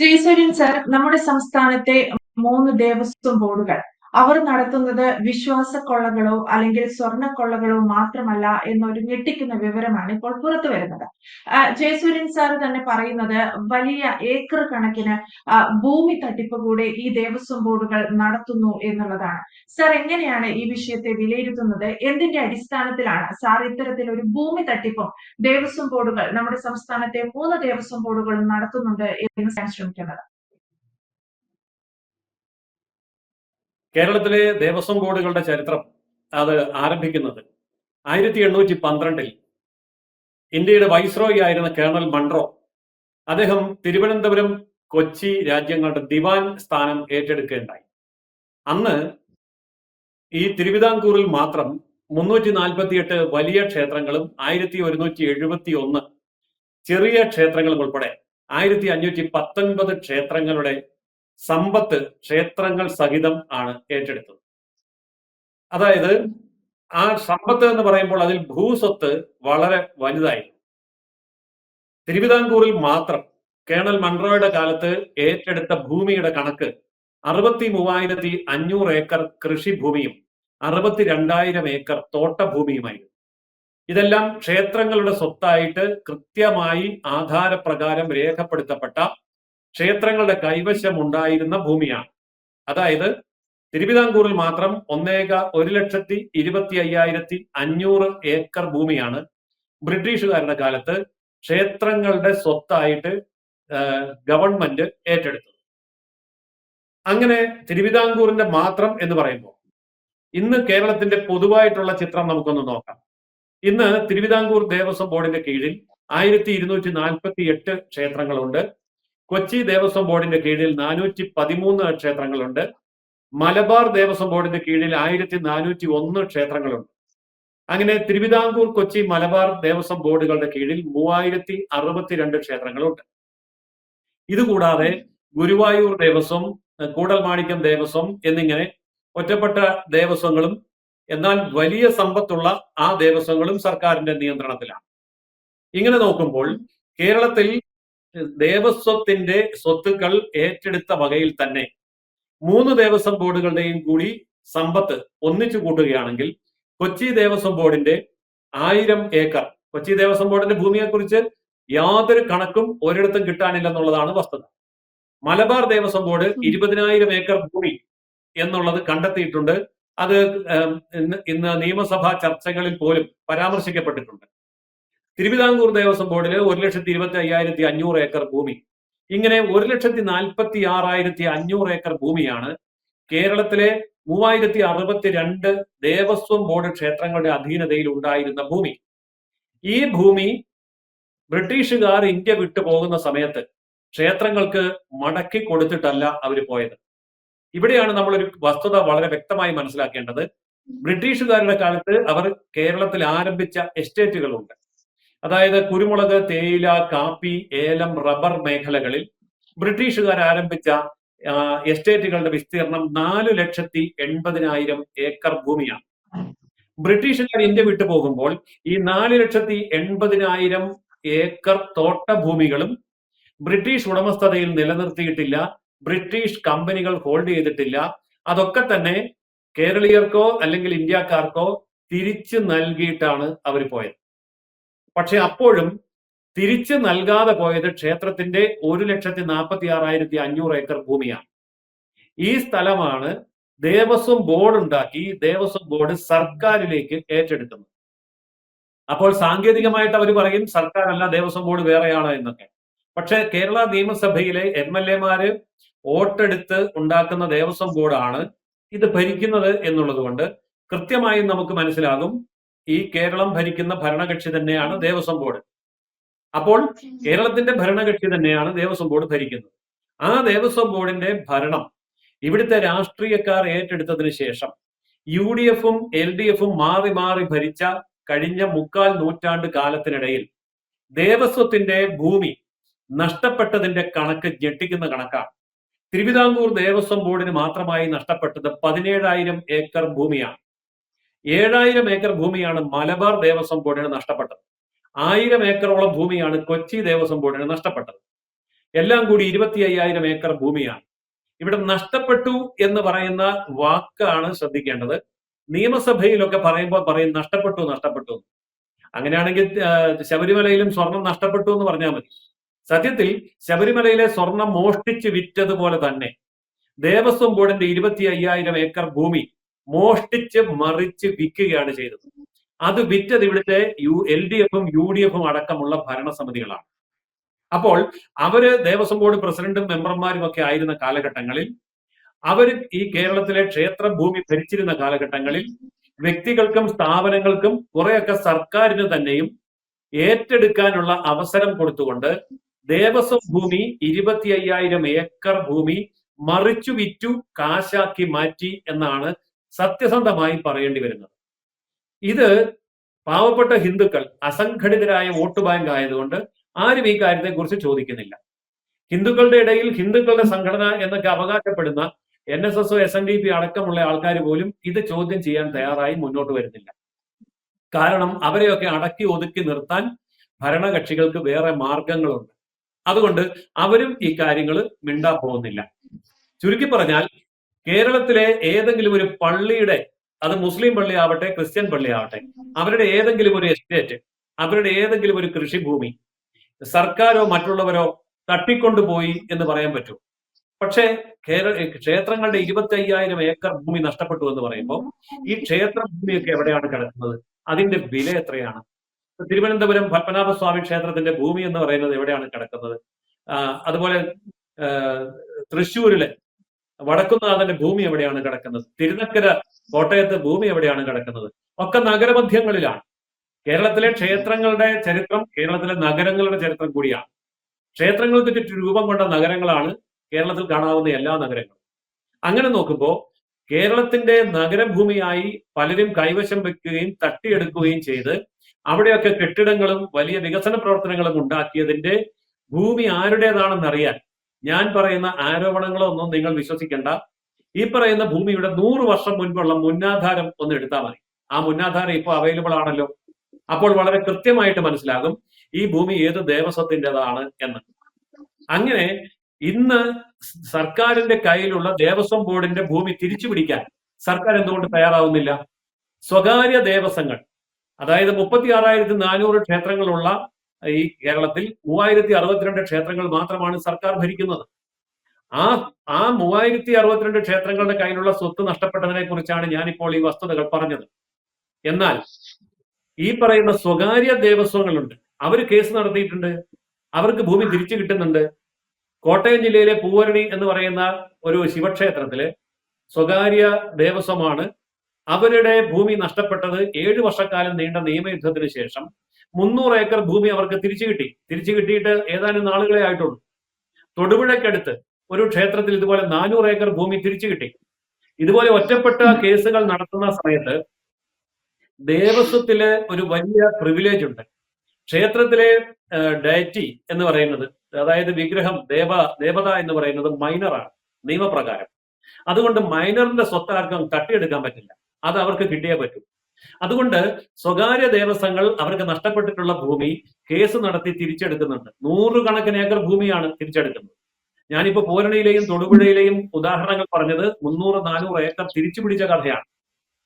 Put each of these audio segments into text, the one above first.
Jayasuryan sir നമ്മുടെ സംസ്ഥാനത്തെ മൂന്ന് ദേവസ്വം ബോർഡുകൾ. അവർ നടത്തുന്നത് വിശ്വാസ കൊള്ളകളോ അല്ലെങ്കിൽ സ്വർണക്കൊള്ളകളോ മാത്രമല്ല എന്നൊരു ഞെട്ടിക്കുന്ന വിവരമാണ് ഇപ്പോൾ പുറത്തു വരുന്നത്. ജയസൂര്യൻ സാർ തന്നെ പറയുന്നത് വലിയ ഏക്കർ കണക്കിന് ഭൂമി തട്ടിപ്പ് കൂടെ ഈ ദേവസ്വം ബോർഡുകൾ നടത്തുന്നു എന്നുള്ളതാണ്. സാർ എങ്ങനെയാണ് ഈ വിഷയത്തെ വിലയിരുത്തുന്നത്? എന്തിന്റെ അടിസ്ഥാനത്തിലാണ് സാർ ഇത്തരത്തിൽ ഒരു ഭൂമി തട്ടിപ്പും ദേവസ്വം ബോർഡുകൾ നമ്മുടെ സംസ്ഥാനത്തെ മൂന്ന് ദേവസ്വം ബോർഡുകളും നടത്തുന്നുണ്ട് എന്ന് ശ്രമിക്കുന്നത്? കേരളത്തിലെ ദേവസ്വം ബോർഡുകളുടെ ചരിത്രം അത് ആരംഭിക്കുന്നത് ആയിരത്തി എണ്ണൂറ്റി പന്ത്രണ്ടിൽ ഇന്ത്യയുടെ വൈസ്രോയി ആയിരുന്ന കേണൽ മൺട്രോ അദ്ദേഹം തിരുവനന്തപുരം കൊച്ചി രാജ്യങ്ങളുടെ ദിവാൻ സ്ഥാനം ഏറ്റെടുക്കുകയുണ്ടായി. അന്ന് ഈ തിരുവിതാംകൂറിൽ മാത്രം മുന്നൂറ്റി നാൽപ്പത്തിയെട്ട് വലിയ ക്ഷേത്രങ്ങളും ആയിരത്തി ഒരുന്നൂറ്റി എഴുപത്തി ഒന്ന് ചെറിയ ക്ഷേത്രങ്ങളും ഉൾപ്പെടെ ആയിരത്തി അഞ്ഞൂറ്റി പത്തൊൻപത് ക്ഷേത്രങ്ങളുടെ സമ്പത്ത് ക്ഷേത്രങ്ങൾ സഹിതം ആണ് ഏറ്റെടുത്തത്. അതായത് ആ സമ്പത്ത് എന്ന് പറയുമ്പോൾ അതിൽ ഭൂസ്വത്ത് വളരെ വലുതായിരുന്നു. തിരുവിതാംകൂറിൽ മാത്രം കേണൽ മൺറോയുടെ കാലത്ത് ഏറ്റെടുത്ത ഭൂമിയുടെ കണക്ക് അറുപത്തി മൂവായിരത്തി അഞ്ഞൂറ് ഏക്കർ കൃഷിഭൂമിയും അറുപത്തി രണ്ടായിരം ഏക്കർ തോട്ടഭൂമിയുമായിരുന്നു. ഇതെല്ലാം ക്ഷേത്രങ്ങളുടെ സ്വത്തായിട്ട് കൃത്യമായി ആധാരപ്രകാരം രേഖപ്പെടുത്തപ്പെട്ട ക്ഷേത്രങ്ങളുടെ കൈവശം ഉണ്ടായിരുന്ന ഭൂമിയാണ്. അതായത് തിരുവിതാംകൂറിൽ മാത്രം ഒന്നേക ഒരു ലക്ഷത്തി ഇരുപത്തി അയ്യായിരത്തി അഞ്ഞൂറ് ഏക്കർ ഭൂമിയാണ്. ബ്രിട്ടീഷുകാരുടെ കാലത്ത് ക്ഷേത്രങ്ങളുടെ സ്വത്തായിട്ട് ഗവൺമെന്റ് ഏറ്റെടുത്തത്. അങ്ങനെ തിരുവിതാംകൂറിന്റെ മാത്രം എന്ന് പറയുമ്പോൾ ഇന്ന് കേരളത്തിന്റെ പൊതുവായിട്ടുള്ള ചിത്രം നമുക്കൊന്ന് നോക്കാം. ഇന്ന് തിരുവിതാംകൂർ ദേവസ്വം ബോർഡിന്റെ കീഴിൽ ആയിരത്തി ഇരുന്നൂറ്റി നാൽപ്പത്തി എട്ട് ക്ഷേത്രങ്ങളുണ്ട്. കൊച്ചി ദേവസ്വം ബോർഡിന്റെ കീഴിൽ നാനൂറ്റി പതിമൂന്ന് ക്ഷേത്രങ്ങളുണ്ട്. മലബാർ ദേവസ്വം ബോർഡിന്റെ കീഴിൽ ആയിരത്തി നാനൂറ്റി ഒന്ന് ക്ഷേത്രങ്ങളുണ്ട്. അങ്ങനെ തിരുവിതാംകൂർ കൊച്ചി മലബാർ ദേവസ്വം ബോർഡുകളുടെ കീഴിൽ മൂവായിരത്തി അറുപത്തിരണ്ട് ക്ഷേത്രങ്ങളുണ്ട്. ഇതുകൂടാതെ ഗുരുവായൂർ ദേവസ്വം കൂടൽമാണിക്യം ദേവസ്വം എന്നിങ്ങനെ ഒറ്റപ്പെട്ട ദേവസ്വങ്ങളും എന്നാൽ വലിയ സമ്പത്തുള്ള ആ ദേവസ്വങ്ങളും സർക്കാരിന്റെ നിയന്ത്രണത്തിലാണ്. ഇങ്ങനെ നോക്കുമ്പോൾ കേരളത്തിൽ ദേവസ്വത്തിന്റെ സ്വത്തുക്കൾ ഏറ്റെടുത്ത വകയിൽ തന്നെ മൂന്ന് ദേവസ്വം ബോർഡുകളുടെയും കൂടി സമ്പത്ത് ഒന്നിച്ചു കൂട്ടുകയാണെങ്കിൽ കൊച്ചി ദേവസ്വം ബോർഡിന്റെ ആയിരം ഏക്കർ കൊച്ചി ദേവസ്വം ബോർഡിന്റെ ഭൂമിയെക്കുറിച്ച് യാതൊരു കണക്കും ഒരിടത്തും കിട്ടാനില്ലെന്നുള്ളതാണ് വസ്തുത. മലബാർ ദേവസ്വം ബോർഡ് ഇരുപതിനായിരം ഏക്കർ ഭൂമി എന്നുള്ളത് കണ്ടെത്തിയിട്ടുണ്ട്. അത് ഇന്ന് ഇന്ന് നിയമസഭാ ചർച്ചകളിൽ പോലും പരാമർശിക്കപ്പെട്ടിട്ടുണ്ട്. തിരുവിതാംകൂർ ദേവസ്വം ബോർഡിൽ ഒരു ലക്ഷത്തി ഇരുപത്തി അയ്യായിരത്തി അഞ്ഞൂറ് ഏക്കർ ഭൂമി. ഇങ്ങനെ ഒരു ലക്ഷത്തി നാൽപ്പത്തി ആറായിരത്തി അഞ്ഞൂറ് ഏക്കർ ഭൂമിയാണ് കേരളത്തിലെ മൂവായിരത്തി അറുപത്തി രണ്ട് ദേവസ്വം ബോർഡ് ക്ഷേത്രങ്ങളുടെ അധീനതയിൽ ഉണ്ടായിരുന്ന ഭൂമി. ഈ ഭൂമി ബ്രിട്ടീഷുകാർ ഇന്ത്യ വിട്ടു പോകുന്ന സമയത്ത് ക്ഷേത്രങ്ങൾക്ക് മടക്കി കൊടുത്തിട്ടല്ല അവർ പോയത്. ഇവിടെയാണ് നമ്മളൊരു വസ്തുത വളരെ വ്യക്തമായി മനസ്സിലാക്കേണ്ടത്. ബ്രിട്ടീഷുകാരുടെ കാലത്ത് അവർ കേരളത്തിൽ ആരംഭിച്ച എസ്റ്റേറ്റുകളുണ്ട്. അതായത് കുരുമുളക് തേയില കാപ്പി ഏലം റബ്ബർ മേഖലകളിൽ ബ്രിട്ടീഷുകാർ ആരംഭിച്ച എസ്റ്റേറ്റുകളുടെ വിസ്തീർണം നാലു ലക്ഷത്തി എൺപതിനായിരം ഏക്കർ ഭൂമിയാണ്. ബ്രിട്ടീഷുകാർ ഇന്ത്യ വിട്ടു പോകുമ്പോൾ ഈ നാല് ലക്ഷത്തി എൺപതിനായിരം ഏക്കർ തോട്ടഭൂമികളും ബ്രിട്ടീഷ് ഉടമസ്ഥതയിൽ നിലനിർത്തിയിട്ടില്ല ബ്രിട്ടീഷ് കമ്പനികൾ ഹോൾഡ് ചെയ്തിട്ടില്ല. അതൊക്കെ തന്നെ കേരളീയർക്കോ അല്ലെങ്കിൽ ഇന്ത്യക്കാർക്കോ തിരിച്ചു നൽകിയിട്ടാണ് അവർ പോയത്. പക്ഷെ അപ്പോഴും തിരിച്ചു നൽകാതെ പോയത് ക്ഷേത്രത്തിന്റെ ഒരു ലക്ഷത്തി നാൽപ്പത്തി ആറായിരത്തി അഞ്ഞൂറ് ഏക്കർ ഭൂമിയാണ്. ഈ സ്ഥലമാണ് ദേവസ്വം ബോർഡ് ഉണ്ടാക്കി ദേവസ്വം ബോർഡ് സർക്കാരിലേക്ക് ഏറ്റെടുക്കുന്നത്. അപ്പോൾ സാങ്കേതികമായിട്ട് അവർ പറയും സർക്കാരല്ല ദേവസ്വം ബോർഡ് വേറെയാണ് എന്നൊക്കെ. പക്ഷെ കേരള നിയമസഭയിലെ എം എൽ എമാര് വോട്ടെടുത്ത് ഉണ്ടാക്കുന്ന ദേവസ്വം ബോർഡാണ് ഇത് ഭരിക്കുന്നത് എന്നുള്ളത് കൊണ്ട് കൃത്യമായും നമുക്ക് മനസ്സിലാകും ഈ കേരളം ഭരിക്കുന്ന ഭരണകക്ഷി തന്നെയാണ് ദേവസ്വം ബോർഡ്. അപ്പോൾ കേരളത്തിന്റെ ഭരണകക്ഷി തന്നെയാണ് ദേവസ്വം ബോർഡ് ഭരിക്കുന്നത്. ആ ദേവസ്വം ബോർഡിന്റെ ഭരണം ഇവിടുത്തെ രാഷ്ട്രീയക്കാർ ഏറ്റെടുത്തതിന് ശേഷം യു ഡി എഫും എൽ ഡി എഫും മാറി മാറി ഭരിച്ച കഴിഞ്ഞ മുക്കാൽ നൂറ്റാണ്ട് കാലത്തിനിടയിൽ ദേവസ്വത്തിന്റെ ഭൂമി നഷ്ടപ്പെട്ടതിന്റെ കണക്ക് ഞെട്ടിക്കുന്ന കണക്കാണ്. തിരുവിതാംകൂർ ദേവസ്വം ബോർഡിന് മാത്രമായി നഷ്ടപ്പെട്ടത് പതിനേഴായിരം ഏക്കർ ഭൂമിയാണ്. ഏഴായിരം ഏക്കർ ഭൂമിയാണ് മലബാർ ദേവസ്വം ബോർഡിന് നഷ്ടപ്പെട്ടത്. ആയിരം ഏക്കറോളം ഭൂമിയാണ് കൊച്ചി ദേവസ്വം ബോർഡിന് നഷ്ടപ്പെട്ടത്. എല്ലാം കൂടി ഇരുപത്തി അയ്യായിരം ഏക്കർ ഭൂമിയാണ്. ഇവിടെ നഷ്ടപ്പെട്ടു എന്ന് പറയുന്ന വാക്കാണ് ശ്രദ്ധിക്കേണ്ടത്. നിയമസഭയിലൊക്കെ പറയുമ്പോൾ പറയും നഷ്ടപ്പെട്ടു നഷ്ടപ്പെട്ടു അങ്ങനെയാണെങ്കിൽ ശബരിമലയിലും സ്വർണം നഷ്ടപ്പെട്ടു എന്ന് പറഞ്ഞാൽ മതി. സത്യത്തിൽ ശബരിമലയിലെ സ്വർണം മോഷ്ടിച്ച് വിറ്റതുപോലെ തന്നെ ദേവസ്വം ബോർഡിന്റെ ഇരുപത്തി അയ്യായിരം ഏക്കർ ഭൂമി മോഷ്ടിച്ച് മറിച്ച് വിൽക്കുകയാണ് ചെയ്തത്. അത് വിറ്റത് ഇവിടുത്തെ യു എൽ ഡി എഫും യു ഡി എഫും അടക്കമുള്ള ഭരണസമിതികളാണ്. അപ്പോൾ അവർ ദേവസ്വം ബോർഡ് പ്രസിഡന്റും മെമ്പർമാരും ഒക്കെ ആയിരുന്ന കാലഘട്ടങ്ങളിൽ അവർ ഈ കേരളത്തിലെ ക്ഷേത്ര ഭൂമി ഭരിച്ചിരുന്ന കാലഘട്ടങ്ങളിൽ വ്യക്തികൾക്കും സ്ഥാപനങ്ങൾക്കും കുറെയൊക്കെ സർക്കാരിന് തന്നെയും ഏറ്റെടുക്കാനുള്ള അവസരം കൊടുത്തുകൊണ്ട് ദേവസ്വം ഭൂമി ഇരുപത്തി അയ്യായിരം ഏക്കർ ഭൂമി മറിച്ചു വിറ്റു കാശാക്കി മാറ്റി എന്നാണ് സത്യസന്ധമായി പറയേണ്ടി വരുന്നത്. ഇത് പാവപ്പെട്ട ഹിന്ദുക്കൾ അസംഘടിതരായ വോട്ട് ബാങ്ക് ആയതുകൊണ്ട് ആരും ഈ കാര്യത്തെക്കുറിച്ച് ചോദിക്കുന്നില്ല. ഹിന്ദുക്കളുടെ ഇടയിൽ ഹിന്ദുക്കളുടെ സംഘടന എന്നൊക്കെ അവകാശപ്പെടുന്ന N S S S N D P അടക്കമുള്ള ആൾക്കാർ പോലും ഇത് ചോദ്യം ചെയ്യാൻ തയ്യാറായി മുന്നോട്ട് വരുന്നില്ല. കാരണം അവരെയൊക്കെ അടക്കി ഒതുക്കി നിർത്താൻ ഭരണകക്ഷികൾക്ക് വേറെ മാർഗങ്ങളുണ്ട്. അതുകൊണ്ട് അവരും ഈ കാര്യങ്ങൾ മിണ്ടാ പോകുന്നില്ല. ചുരുക്കി പറഞ്ഞാൽ കേരളത്തിലെ ഏതെങ്കിലും ഒരു പള്ളിയുടെ അത് മുസ്ലിം പള്ളി ആവട്ടെ ക്രിസ്ത്യൻ പള്ളി ആവട്ടെ അവരുടെ ഏതെങ്കിലും ഒരു എസ്റ്റേറ്റ് അവരുടെ ഏതെങ്കിലും ഒരു കൃഷിഭൂമി സർക്കാരോ മറ്റുള്ളവരോ തട്ടിക്കൊണ്ടുപോയി എന്ന് പറയാൻ പറ്റും. പക്ഷേ കേരള ക്ഷേത്രങ്ങളുടെ ഇരുപത്തി അയ്യായിരം ഏക്കർ ഭൂമി നഷ്ടപ്പെട്ടു എന്ന് പറയുമ്പോൾ ഈ ക്ഷേത്ര ഭൂമിയൊക്കെ എവിടെയാണ് കിടക്കുന്നത്? അതിന്റെ വില എത്രയാണ്? തിരുവനന്തപുരം പത്മനാഭസ്വാമി ക്ഷേത്രത്തിന്റെ ഭൂമി എന്ന് പറയുന്നത് എവിടെയാണ് കിടക്കുന്നത്? അതുപോലെ തൃശ്ശൂരിലെ വടക്കുന്നാഥന്റെ ഭൂമി എവിടെയാണ് കിടക്കുന്നത്? തിരുനക്കര കോട്ടയത്ത് ഭൂമി എവിടെയാണ് കിടക്കുന്നത്? ഒക്കെ നഗരമധ്യങ്ങളിലാണ്. കേരളത്തിലെ ക്ഷേത്രങ്ങളുടെ ചരിത്രം കേരളത്തിലെ നഗരങ്ങളുടെ ചരിത്രം കൂടിയാണ്. ക്ഷേത്രങ്ങൾക്ക് ചുറ്റും രൂപം കൊണ്ട നഗരങ്ങളാണ് കേരളത്തിൽ കാണാവുന്ന എല്ലാ നഗരങ്ങളും. അങ്ങനെ നോക്കുമ്പോൾ കേരളത്തിന്റെ നഗരഭൂമിയായി പലരും കൈവശം വെക്കുകയും തട്ടിയെടുക്കുകയും ചെയ്ത് അവിടെയൊക്കെ കെട്ടിടങ്ങളും വലിയ വികസന പ്രവർത്തനങ്ങളും ഉണ്ടാക്കിയതിന്റെ ഭൂമി ആരുടേതാണെന്നറിയാൻ ഞാൻ പറയുന്ന ആരോപണങ്ങളോ ഒന്നും നിങ്ങൾ വിശ്വസിക്കേണ്ട. ഈ പറയുന്ന ഭൂമിയുടെ നൂറ് വർഷം മുൻപുള്ള മുന്നാധാരം ഒന്ന് എടുത്താൽ മതി. ആ മുന്നാധാരം ഇപ്പോൾ അവൈലബിൾ ആണല്ലോ. അപ്പോൾ വളരെ കൃത്യമായിട്ട് മനസ്സിലാകും ഈ ഭൂമി ഏത് ദേവസ്വത്തിന്റെതാണ് എന്ന്. അങ്ങനെ ഇന്ന് സർക്കാരിന്റെ കയ്യിലുള്ള ദേവസ്വം ബോർഡിന്റെ ഭൂമി തിരിച്ചു പിടിക്കാൻ സർക്കാർ എന്തുകൊണ്ട് തയ്യാറാവുന്നില്ല? സ്വകാര്യ ദേവസ്വങ്ങൾ അതായത് മുപ്പത്തി ആറായിരത്തി നാനൂറ് ക്ഷേത്രങ്ങളുള്ള ഈ കേരളത്തിൽ മൂവായിരത്തി അറുപത്തിരണ്ട് ക്ഷേത്രങ്ങൾ മാത്രമാണ് സർക്കാർ ഭരിക്കുന്നത്. ആ ആ മൂവായിരത്തി അറുപത്തിരണ്ട് ക്ഷേത്രങ്ങളുടെ കയ്യിലുള്ള സ്വത്ത് നഷ്ടപ്പെട്ടതിനെ കുറിച്ചാണ് ഞാനിപ്പോൾ ഈ വസ്തുതകൾ പറഞ്ഞത്. എന്നാൽ ഈ പറയുന്ന സ്വകാര്യ ദേവസ്വങ്ങളുണ്ട്. അവർ കേസ് നടത്തിയിട്ടുണ്ട്. അവർക്ക് ഭൂമി തിരിച്ചു കിട്ടുന്നുണ്ട്. കോട്ടയം ജില്ലയിലെ പൂവരണി എന്ന് പറയുന്ന ഒരു ശിവക്ഷേത്രത്തിൽ സ്വകാര്യ ദേവസ്വമാണ്. അവരുടെ ഭൂമി നഷ്ടപ്പെട്ടത് ഏഴു വർഷക്കാലം നീണ്ട നിയമയുദ്ധത്തിന് ശേഷം മുന്നൂറ് ഏക്കർ ഭൂമി അവർക്ക് തിരിച്ചു കിട്ടി. തിരിച്ചു കിട്ടിയിട്ട് ഏതാനും നാളുകളെ ആയിട്ടുള്ളൂ. തൊടുപുഴയ്ക്കടുത്ത് ഒരു ക്ഷേത്രത്തിൽ ഇതുപോലെ നാനൂറ് ഏക്കർ ഭൂമി തിരിച്ചു കിട്ടി. ഇതുപോലെ ഒറ്റപ്പെട്ട കേസുകൾ നടത്തുന്ന സമയത്ത് ദേവസ്വത്തിൽ ഒരു വലിയ പ്രിവിലേജ് ഉണ്ട്. ക്ഷേത്രത്തിലെ ഡയറ്റി എന്ന് പറയുന്നത് അതായത് വിഗ്രഹം ദേവ ദേവത എന്ന് പറയുന്നത് മൈനറാണ് നിയമപ്രകാരം. അതുകൊണ്ട് മൈനറിന്റെ സ്വത്ത് ആർക്കും തട്ടിയെടുക്കാൻ പറ്റില്ല. അത് അവർക്ക് കിട്ടിയേ പറ്റൂ. അതുകൊണ്ട് സ്വകാര്യ ദേവസ്വങ്ങൾ അവർക്ക് നഷ്ടപ്പെട്ടിട്ടുള്ള ഭൂമി കേസ് നടത്തി തിരിച്ചെടുക്കുന്നുണ്ട്. നൂറുകണക്കിന് ഏക്കർ ഭൂമിയാണ് തിരിച്ചെടുക്കുന്നത്. ഞാനിപ്പോ പൂരണിയിലെയും തൊടുപുഴയിലെയും ഉദാഹരണങ്ങൾ പറഞ്ഞത് മുന്നൂറ് നാനൂറ് ഏക്കർ തിരിച്ചു പിടിച്ച കഥയാണ്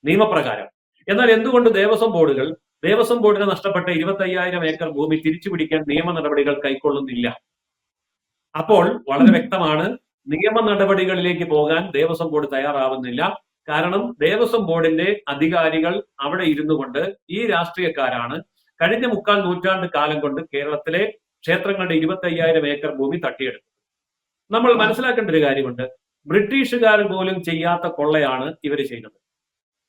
നിയമപ്രകാരം. എന്നാൽ എന്തുകൊണ്ട് ദേവസ്വം ബോർഡുകൾ ദേവസ്വം ബോർഡിന് നഷ്ടപ്പെട്ട ഇരുപത്തി അയ്യായിരം ഏക്കർ ഭൂമി തിരിച്ചു പിടിക്കാൻ നിയമ നടപടികൾ കൈക്കൊള്ളുന്നില്ല? അപ്പോൾ വളരെ വ്യക്തമാണ് നിയമ നടപടികളിലേക്ക് പോകാൻ ദേവസ്വം ബോർഡ് തയ്യാറാവുന്നില്ല. കാരണം ദേവസ്വം ബോർഡിന്റെ അധികാരികൾ അവിടെ ഇരുന്നു കൊണ്ട് ഈ രാഷ്ട്രീയക്കാരാണ് കഴിഞ്ഞ മുക്കാൽ നൂറ്റാണ്ട് കാലം കൊണ്ട് കേരളത്തിലെ ക്ഷേത്രങ്ങളുടെ ഇരുപത്തി അയ്യായിരം ഏക്കർ ഭൂമി തട്ടിയെടുത്തത്. നമ്മൾ മനസ്സിലാക്കേണ്ട ഒരു കാര്യമുണ്ട്. ബ്രിട്ടീഷുകാർ പോലും ചെയ്യാത്ത കൊള്ളയാണ് ഇവർ ചെയ്യുന്നത്.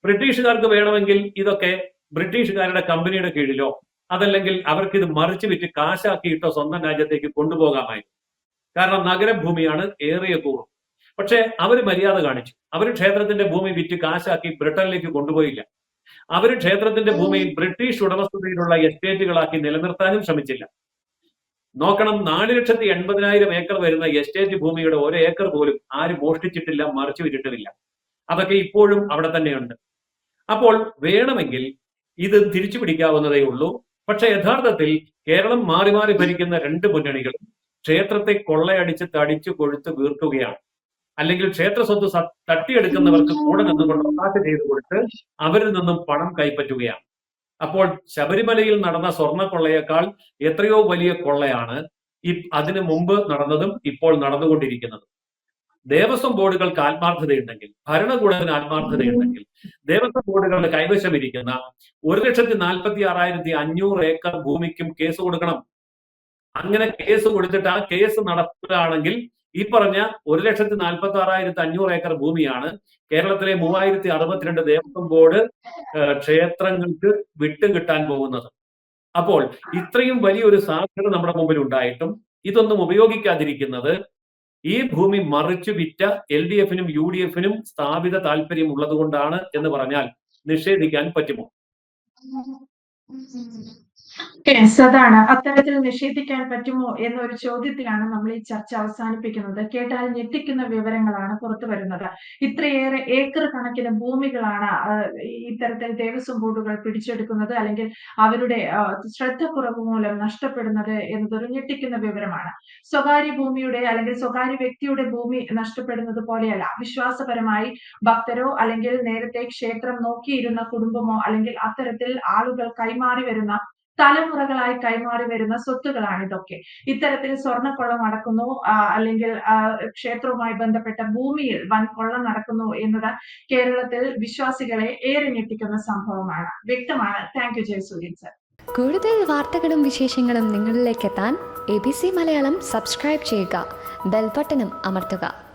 ബ്രിട്ടീഷുകാർക്ക് വേണമെങ്കിൽ ഇതൊക്കെ ബ്രിട്ടീഷുകാരുടെ കമ്പനിയുടെ കീഴിലോ അതല്ലെങ്കിൽ അവർക്ക് ഇത് മറിച്ചു വിറ്റ് കാശാക്കിയിട്ടോ സ്വന്തം രാജ്യത്തേക്ക് കൊണ്ടുപോകാമായി കാരണം നഗരഭൂമിയാണ് ഏറിയ കൂറും. പക്ഷെ അവർ മര്യാദ കാണിച്ചു. അവർ ക്ഷേത്രത്തിന്റെ ഭൂമി വിറ്റ് കാശാക്കി ബ്രിട്ടനിലേക്ക് കൊണ്ടുപോയില്ല. അവർ ക്ഷേത്രത്തിന്റെ ഭൂമിയിൽ ബ്രിട്ടീഷ് ഉടമസ്ഥതയിലുള്ള എസ്റ്റേറ്റുകളാക്കി നിലനിർത്താനും ശ്രമിച്ചില്ല. നോക്കണം നാല് ലക്ഷത്തി എൺപതിനായിരം ഏക്കർ വരുന്ന എസ്റ്റേറ്റ് ഭൂമിയുടെ ഒരു ഏക്കർ പോലും ആരും മോഷ്ടിച്ചിട്ടില്ല മറിച്ചു വിറ്റിട്ടുമില്ല. അതൊക്കെ ഇപ്പോഴും അവിടെ തന്നെയുണ്ട്. അപ്പോൾ വേണമെങ്കിൽ ഇത് തിരിച്ചു പിടിക്കാവുന്നതേ ഉള്ളൂ. പക്ഷെ യഥാർത്ഥത്തിൽ കേരളം മാറി മാറി ഭരിക്കുന്ന രണ്ട് മുന്നണികളും ക്ഷേത്രത്തെ കൊള്ളയടിച്ച് തടിച്ചു കൊഴുത്ത് വീർക്കുകയാണ്. അല്ലെങ്കിൽ ക്ഷേത്ര സ്വത്ത് തട്ടിയെടുക്കുന്നവർക്ക് കൂടെ നിന്നുകൊണ്ട് ഒത്താശ ചെയ്തു കൊടുത്ത് അവരിൽ നിന്നും പണം കൈപ്പറ്റുകയാണ്. അപ്പോൾ ശബരിമലയിൽ നടന്ന സ്വർണ കൊള്ളയേക്കാൾ എത്രയോ വലിയ കൊള്ളയാണ് ഈ അതിനു മുമ്പ് നടന്നതും ഇപ്പോൾ നടന്നുകൊണ്ടിരിക്കുന്നതും. ദേവസ്വം ബോർഡുകൾക്ക് ആത്മാർത്ഥതയുണ്ടെങ്കിൽ ഭരണകൂടത്തിന് ആത്മാർത്ഥതയുണ്ടെങ്കിൽ ദേവസ്വം ബോർഡുകളുടെ കൈവശം ഇരിക്കുന്ന ഒരു ലക്ഷത്തി നാൽപ്പത്തി ആറായിരത്തി അഞ്ഞൂറ് ഏക്കർ ഭൂമിക്കും കേസ് കൊടുക്കണം. അങ്ങനെ കേസ് കൊടുത്തിട്ട് ആ കേസ് നടത്തുകയാണെങ്കിൽ ഈ പറഞ്ഞ ഒരു ലക്ഷത്തി നാൽപ്പത്തി ആറായിരത്തി അഞ്ഞൂറ് ഏക്കർ ഭൂമിയാണ് കേരളത്തിലെ മൂവായിരത്തി അറുപത്തിരണ്ട് ദേവസ്വം ബോർഡ് ക്ഷേത്രങ്ങൾക്ക് വിട്ടു കിട്ടാൻ പോകുന്നത്. അപ്പോൾ ഇത്രയും വലിയൊരു സാധ്യത നമ്മുടെ മുമ്പിൽ ഉണ്ടായിട്ടും ഇതൊന്നും ഉപയോഗിക്കാതിരിക്കുന്നത് ഈ ഭൂമി മറിച്ചു വിറ്റ എൽ ഡി എഫിനും യു ഡി എഫിനും സ്ഥാപിത താല്പര്യം ഉള്ളത് കൊണ്ടാണ് എന്ന് പറഞ്ഞാൽ നിഷേധിക്കാൻ പറ്റുമോ? അതാണ് അത്തരത്തിൽ നിഷേധിക്കാൻ പറ്റുമോ എന്നൊരു ചോദ്യത്തിലാണ് നമ്മൾ ഈ ചർച്ച അവസാനിപ്പിക്കുന്നത്. കേട്ടാൽ ഞെട്ടിക്കുന്ന വിവരങ്ങളാണ് പുറത്തു വരുന്നത്. ഇത്രയേറെ ഏക്കർ കണക്കിന് ഭൂമികളാണ് ഇത്തരത്തിൽ ദേവസ്വം ബോർഡുകൾ പിടിച്ചെടുക്കുന്നത് അല്ലെങ്കിൽ അവരുടെ ശ്രദ്ധക്കുറവ് മൂലം നഷ്ടപ്പെടുന്നത് എന്നതൊരു ഞെട്ടിക്കുന്ന വിവരമാണ്. സ്വകാര്യ ഭൂമിയുടെ അല്ലെങ്കിൽ സ്വകാര്യ വ്യക്തിയുടെ ഭൂമി നഷ്ടപ്പെടുന്നത് പോലെയല്ല. വിശ്വാസപരമായി ഭക്തരോ അല്ലെങ്കിൽ നേരത്തെ ക്ഷേത്രം നോക്കിയിരുന്ന കുടുംബമോ അല്ലെങ്കിൽ അത്തരത്തിൽ ആളുകൾ കൈമാറി വരുന്ന തലമുറകളായി കൈമാറി വരുന്ന സ്വത്തുകളാണ് ഇതൊക്കെ. ഇത്തരത്തിൽ സ്വർണക്കൊള്ള നടക്കുന്നു അല്ലെങ്കിൽ ക്ഷേത്രവുമായി ബന്ധപ്പെട്ട ഭൂമിയിൽ വൻ കൊള്ള നടക്കുന്നു എന്നത് കേരളത്തിൽ വിശ്വാസികളെ ഏറെ ഞെട്ടിക്കുന്ന സംഭവമാണ്. വ്യക്തമാണ്. താങ്ക് യു ജയസൂര്യൻ സർ കൂടുതൽ വാർത്തകളും വിശേഷങ്ങളും നിങ്ങളിലേക്ക് എത്താൻ A B C Malayalam subscribe ചെയ്യുക ബെൽബട്ടനും അമർത്തുക.